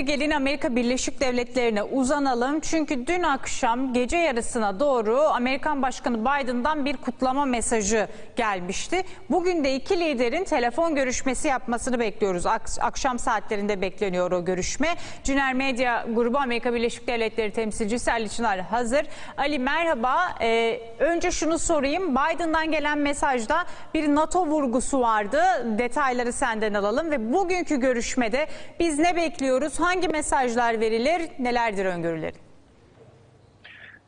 Gelin Amerika Birleşik Devletleri'ne uzanalım. Çünkü dün akşam gece yarısına doğru Amerikan Başkanı Biden'dan bir kutlama mesajı gelmişti. Bugün de iki liderin telefon görüşmesi yapmasını bekliyoruz. Akşam saatlerinde bekleniyor o görüşme. Cüner Medya Grubu Amerika Birleşik Devletleri temsilcisi Ali Çınar hazır. Ali merhaba. Ee, önce şunu sorayım. Biden'dan gelen mesajda bir NATO vurgusu vardı. Detayları senden alalım ve bugünkü görüşmede biz ne bekliyoruz? Hangi mesajlar verilir? Nelerdir öngörülerin?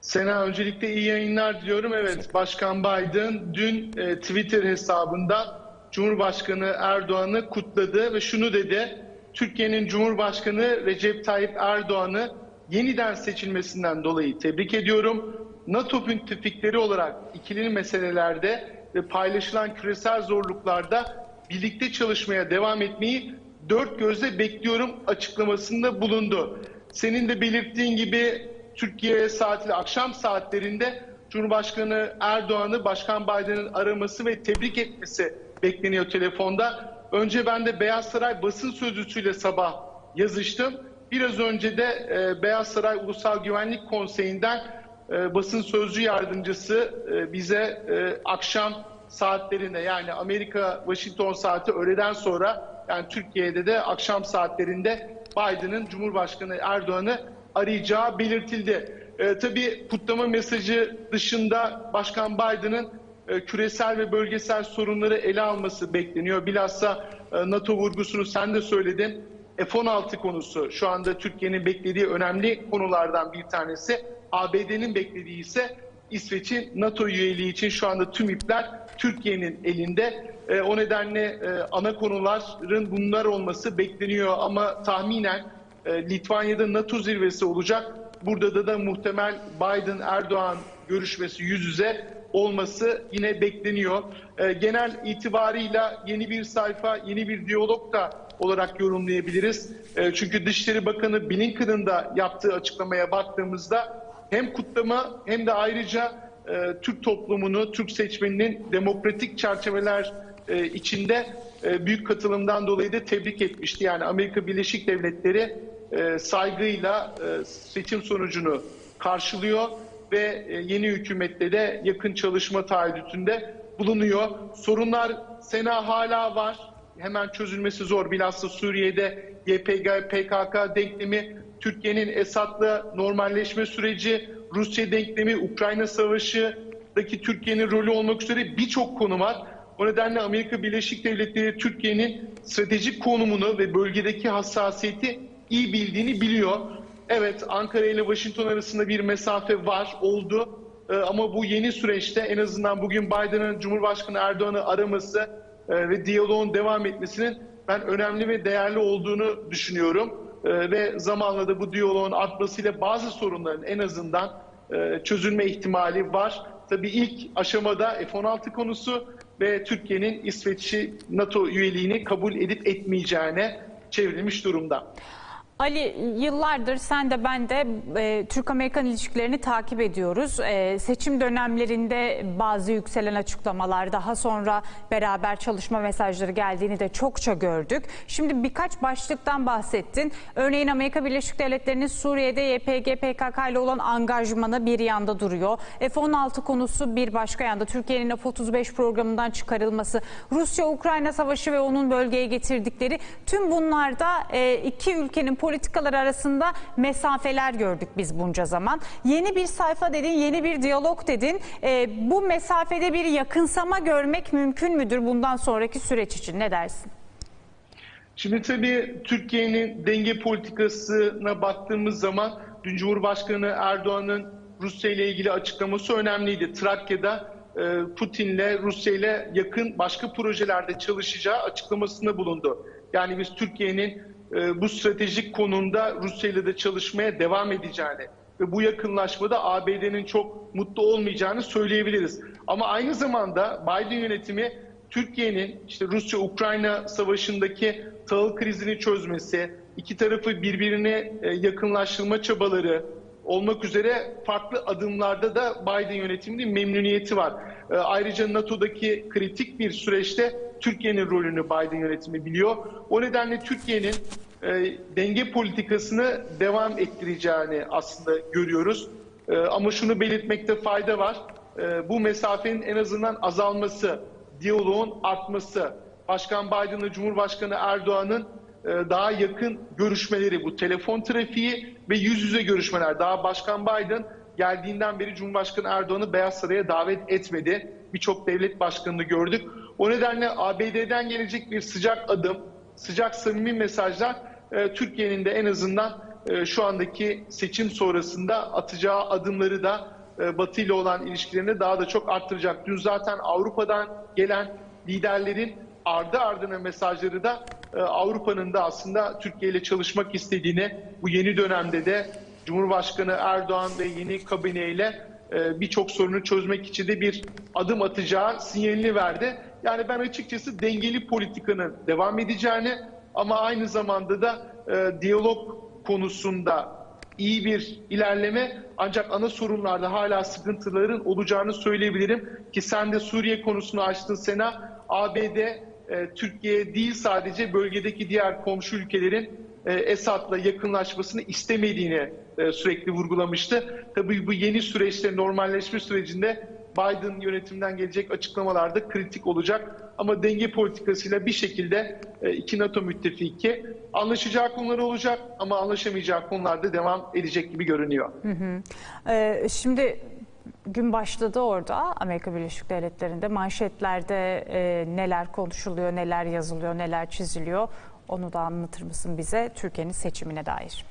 Sena öncelikle iyi yayınlar diliyorum. Evet Başkan Biden dün e, Twitter hesabında Cumhurbaşkanı Erdoğan'ı kutladı ve şunu dedi. Türkiye'nin Cumhurbaşkanı Recep Tayyip Erdoğan'ı yeniden seçilmesinden dolayı tebrik ediyorum. NATO müttefikleri olarak ikili meselelerde ve paylaşılan küresel zorluklarda birlikte çalışmaya devam etmeyi dört gözle bekliyorum açıklamasında bulundu. Senin de belirttiğin gibi Türkiye saatiyle akşam saatlerinde Cumhurbaşkanı Erdoğan'ı Başkan Biden'ın araması ve tebrik etmesi bekleniyor telefonda. Önce ben de Beyaz Saray basın sözcüsüyle sabah yazıştım. Biraz önce de e, Beyaz Saray Ulusal Güvenlik Konseyi'nden e, basın sözcü yardımcısı e, bize akşam saatlerinde yani Amerika Washington saati öğleden sonra yani Türkiye'de de akşam saatlerinde Biden'ın Cumhurbaşkanı Erdoğan'ı arayacağı belirtildi. E, tabii kutlama mesajı dışında Başkan Biden'ın e, küresel ve bölgesel sorunları ele alması bekleniyor. Bilhassa e, NATO vurgusunu sen de söyledin. F-16 konusu şu anda Türkiye'nin beklediği önemli konulardan bir tanesi. ABD'nin beklediği ise İsveç'in NATO üyeliği için şu anda tüm ipler Türkiye'nin elinde. E, o nedenle e, ana konuların bunlar olması bekleniyor ama tahminen e, Litvanya'da NATO zirvesi olacak. Burada da da muhtemel Biden-Erdoğan görüşmesi yüz yüze olması yine bekleniyor. Genel itibarıyla yeni bir sayfa, yeni bir diyalog da olarak yorumlayabiliriz. Çünkü Dışişleri Bakanı Blinken'ın da yaptığı açıklamaya baktığımızda hem kutlama hem de ayrıca e, Türk toplumunu, Türk seçmeninin demokratik çerçeveler e, içinde e, büyük katılımdan dolayı da tebrik etmişti. Yani Amerika Birleşik Devletleri e, saygıyla e, seçim sonucunu karşılıyor ve e, yeni hükümette de yakın çalışma taahhütünde bulunuyor. Sorunlar sena hala var. Hemen çözülmesi zor. Bilhassa Suriye'de YPG, PKK denklemi, Türkiye'nin Esad'la normalleşme süreci, Rusya denklemi, Ukrayna Savaşı'daki Türkiye'nin rolü olmak üzere birçok konu var. O nedenle Amerika Birleşik Devletleri Türkiye'nin stratejik konumunu ve bölgedeki hassasiyeti iyi bildiğini biliyor. Evet Ankara ile Washington arasında bir mesafe var, oldu. Ee, ama bu yeni süreçte en azından bugün Biden'ın Cumhurbaşkanı Erdoğan'ı araması e, ve diyaloğun devam etmesinin ben önemli ve değerli olduğunu düşünüyorum. Ee, ve zamanla da bu diyaloğun artmasıyla bazı sorunların en azından e, çözülme ihtimali var. Tabii ilk aşamada F-16 konusu ve Türkiye'nin İsveç'i NATO üyeliğini kabul edip etmeyeceğine çevrilmiş durumda. Ali yıllardır sen de ben de e, Türk-Amerikan ilişkilerini takip ediyoruz. E, seçim dönemlerinde bazı yükselen açıklamalar daha sonra beraber çalışma mesajları geldiğini de çokça gördük. Şimdi birkaç başlıktan bahsettin. Örneğin Amerika Birleşik Devletleri'nin Suriye'de YPG PKK ile olan angajmanı bir yanda duruyor. F-16 konusu bir başka yanda. Türkiye'nin F-35 programından çıkarılması, Rusya-Ukrayna savaşı ve onun bölgeye getirdikleri tüm bunlarda e, iki ülkenin politikaları arasında mesafeler gördük biz bunca zaman. Yeni bir sayfa dedin, yeni bir diyalog dedin. E, bu mesafede bir yakınsama görmek mümkün müdür bundan sonraki süreç için? Ne dersin? Şimdi tabii Türkiye'nin denge politikasına baktığımız zaman dün Cumhurbaşkanı Erdoğan'ın Rusya ile ilgili açıklaması önemliydi. Trakya'da e, Putin'le Rusya ile yakın başka projelerde çalışacağı açıklamasında bulundu. Yani biz Türkiye'nin e, bu stratejik konumda Rusya ile de çalışmaya devam edeceğini ve bu yakınlaşmada ABD'nin çok mutlu olmayacağını söyleyebiliriz. Ama aynı zamanda Biden yönetimi Türkiye'nin işte Rusya-Ukrayna savaşındaki tahıl krizini çözmesi, iki tarafı birbirine e, yakınlaştırma çabaları olmak üzere farklı adımlarda da Biden yönetiminin memnuniyeti var. E, ayrıca NATO'daki kritik bir süreçte Türkiye'nin rolünü Biden yönetimi biliyor. O nedenle Türkiye'nin e, denge politikasını devam ettireceğini aslında görüyoruz. E, ama şunu belirtmekte fayda var. E, bu mesafenin en azından azalması, diyaloğun artması, Başkan Biden'la Cumhurbaşkanı Erdoğan'ın e, daha yakın görüşmeleri, bu telefon trafiği ve yüz yüze görüşmeler. Daha Başkan Biden geldiğinden beri Cumhurbaşkanı Erdoğan'ı Beyaz Saray'a davet etmedi. Birçok devlet başkanını gördük. O nedenle ABD'den gelecek bir sıcak adım, sıcak samimi mesajlar e, Türkiye'nin de en azından e, şu andaki seçim sonrasında atacağı adımları da e, Batı ile olan ilişkilerini daha da çok arttıracak. Dün zaten Avrupa'dan gelen liderlerin ardı ardına mesajları da e, Avrupa'nın da aslında Türkiye ile çalışmak istediğini bu yeni dönemde de Cumhurbaşkanı Erdoğan ve yeni kabineyle e, birçok sorunu çözmek için de bir adım atacağı sinyalini verdi. Yani ben açıkçası dengeli politikanın devam edeceğini ama aynı zamanda da e, diyalog konusunda iyi bir ilerleme ancak ana sorunlarda hala sıkıntıların olacağını söyleyebilirim ki sen de Suriye konusunu açtın Sena. ABD e, Türkiye değil sadece bölgedeki diğer komşu ülkelerin e, Esad'la yakınlaşmasını istemediğini e, sürekli vurgulamıştı. Tabii bu yeni süreçte normalleşme sürecinde Biden yönetiminden gelecek açıklamalar da kritik olacak. Ama denge politikasıyla bir şekilde e, iki NATO müttefiki anlaşacağı konular olacak ama anlaşamayacağı konularda devam edecek gibi görünüyor. Ee, şimdi gün başladı orada Amerika Birleşik Devletleri'nde manşetlerde e, neler konuşuluyor, neler yazılıyor, neler çiziliyor. Onu da anlatır mısın bize Türkiye'nin seçimine dair?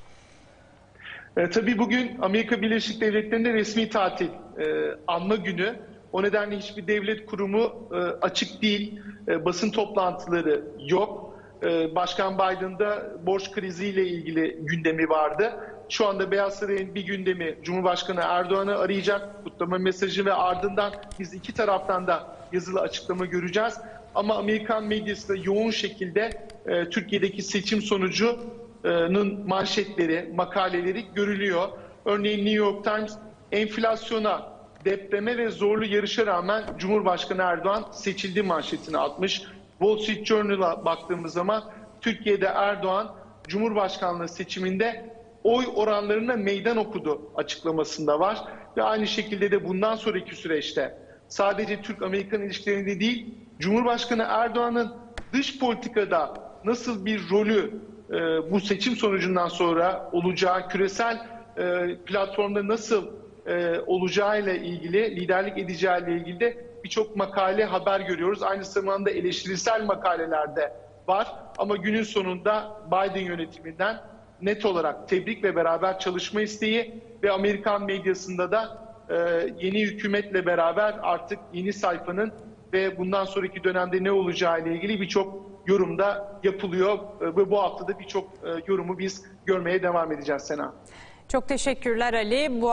E, tabii bugün Amerika Birleşik Devletleri'nde resmi tatil e, anma günü. O nedenle hiçbir devlet kurumu e, açık değil. E, basın toplantıları yok. E, Başkan Biden'da borç kriziyle ilgili gündemi vardı. Şu anda Beyaz Saray'ın bir gündemi Cumhurbaşkanı Erdoğan'ı arayacak, kutlama mesajı ve ardından biz iki taraftan da yazılı açıklama göreceğiz. Ama Amerikan medyası da yoğun şekilde e, Türkiye'deki seçim sonucu manşetleri, makaleleri görülüyor. Örneğin New York Times enflasyona, depreme ve zorlu yarışa rağmen Cumhurbaşkanı Erdoğan seçildi manşetini atmış. Wall Street Journal'a baktığımız zaman Türkiye'de Erdoğan Cumhurbaşkanlığı seçiminde oy oranlarına meydan okudu açıklamasında var. Ve aynı şekilde de bundan sonraki süreçte sadece Türk-Amerikan ilişkilerinde değil, Cumhurbaşkanı Erdoğan'ın dış politikada nasıl bir rolü e, bu seçim sonucundan sonra olacağı küresel e, platformda nasıl e, olacağıyla ilgili, liderlik edeceğiyle ilgili de birçok makale, haber görüyoruz. Aynı zamanda eleştirisel makaleler de var. Ama günün sonunda Biden yönetiminden net olarak tebrik ve beraber çalışma isteği ve Amerikan medyasında da e, yeni hükümetle beraber artık yeni sayfanın ve bundan sonraki dönemde ne olacağı ile ilgili birçok yorumda yapılıyor E, ve bu haftada birçok e, yorumu biz görmeye devam edeceğiz Sena. Çok teşekkürler Ali. Bu